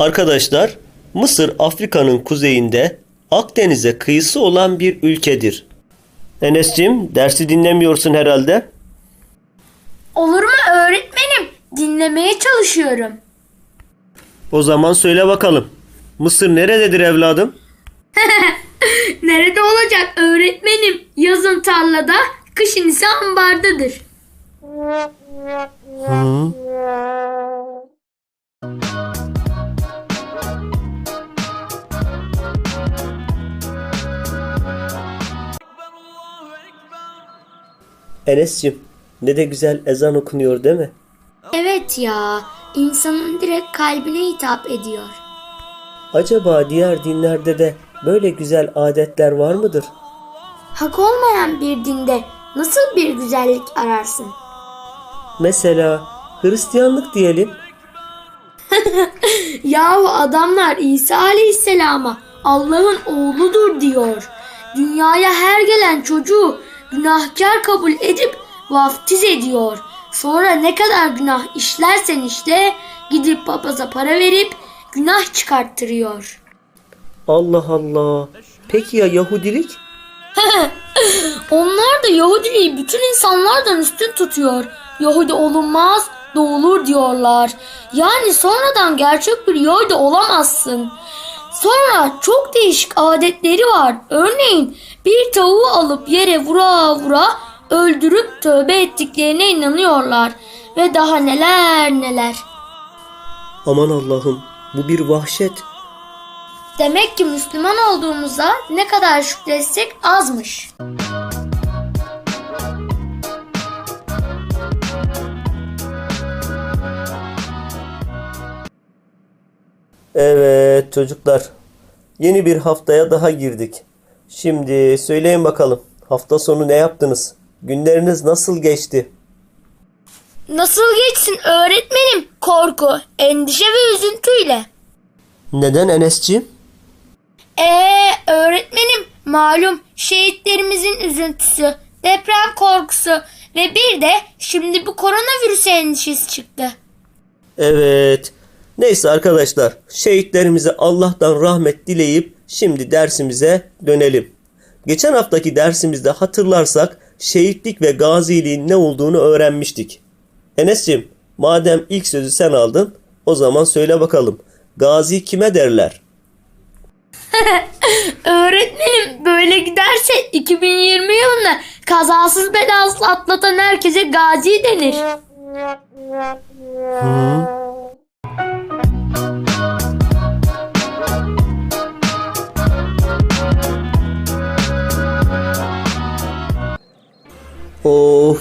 Arkadaşlar, Mısır Afrika'nın kuzeyinde Akdeniz'e kıyısı olan bir ülkedir. Enes'cim dersi dinlemiyorsun herhalde. Olur mu öğretmenim? Dinlemeye çalışıyorum. O zaman söyle bakalım. Mısır nerededir evladım? Nerede olacak öğretmenim? Yazın tarlada, kışın ise ambardadır. Enes'cim ne de güzel ezan okunuyor değil mi? Evet ya, insanın direkt kalbine hitap ediyor. Acaba diğer dinlerde de böyle güzel adetler var mıdır? Hak olmayan bir dinde nasıl bir güzellik ararsın? Mesela Hristiyanlık diyelim. Yahu adamlar İsa Aleyhisselam'a Allah'ın oğludur diyor. Dünyaya her gelen çocuğu günahkar kabul edip vaftiz ediyor. Sonra ne kadar günah işlersen işle gidip papaza para verip günah çıkarttırıyor. Allah Allah. Peki ya Yahudilik? Onlar da Yahudiliği bütün insanlardan üstün tutuyor. Yahudi olunmaz, doğulur diyorlar. Yani sonradan gerçek bir Yahudi olamazsın. Sonra çok değişik adetleri var. Örneğin bir tavuğu alıp yere vura vura öldürüp tövbe ettiklerine inanıyorlar. Ve daha neler neler. Aman Allah'ım bu bir vahşet. Demek ki Müslüman olduğumuza ne kadar şükretsek azmış. Evet çocuklar. Yeni bir haftaya daha girdik. Şimdi söyleyin bakalım. Hafta sonu ne yaptınız? Günleriniz nasıl geçti? Nasıl geçsin öğretmenim? Korku, endişe ve üzüntüyle. Neden Enes'ciğim? Ee öğretmenim malum şehitlerimizin üzüntüsü, deprem korkusu ve bir de şimdi bu koronavirüs endişesi çıktı. Evet. Neyse arkadaşlar. Şehitlerimize Allah'tan rahmet dileyip şimdi dersimize dönelim. Geçen haftaki dersimizde hatırlarsak şehitlik ve gaziliğin ne olduğunu öğrenmiştik. Enes'cim madem ilk sözü sen aldın o zaman söyle bakalım. Gazi kime derler? Öğretmenim böyle giderse 2020 yılında kazasız belasız atlatan herkese gazi denir. Of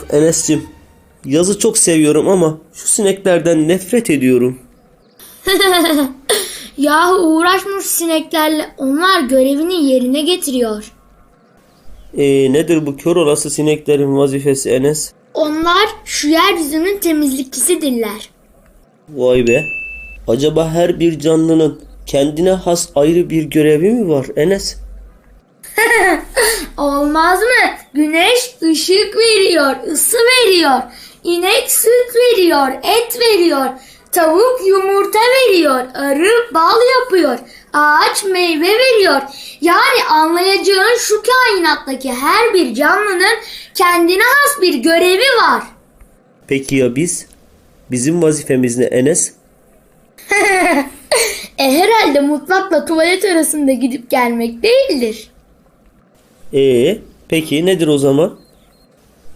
Enes'cim yazı çok seviyorum ama şu sineklerden nefret ediyorum. Yahu uğraşmış sineklerle onlar görevini yerine getiriyor. Ee, nedir bu kör olası sineklerin vazifesi Enes? Onlar şu yeryüzünün temizlikçisidirler. Vay be. Acaba her bir canlının kendine has ayrı bir görevi mi var Enes? Olmaz mı? Güneş ışık veriyor, ısı veriyor. İnek süt veriyor, et veriyor. Tavuk yumurta veriyor, arı bal yapıyor. Ağaç meyve veriyor. Yani anlayacağın şu kainattaki her bir canlının kendine has bir görevi var. Peki ya biz? Bizim vazifemiz ne Enes? E herhalde mutfakla tuvalet arasında gidip gelmek değildir. Ee, peki nedir o zaman?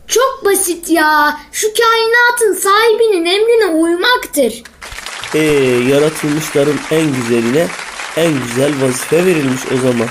Çok basit ya. Şu kainatın sahibinin emrine uymaktır. Ee, yaratılmışların en güzeline en güzel vazife verilmiş o zaman.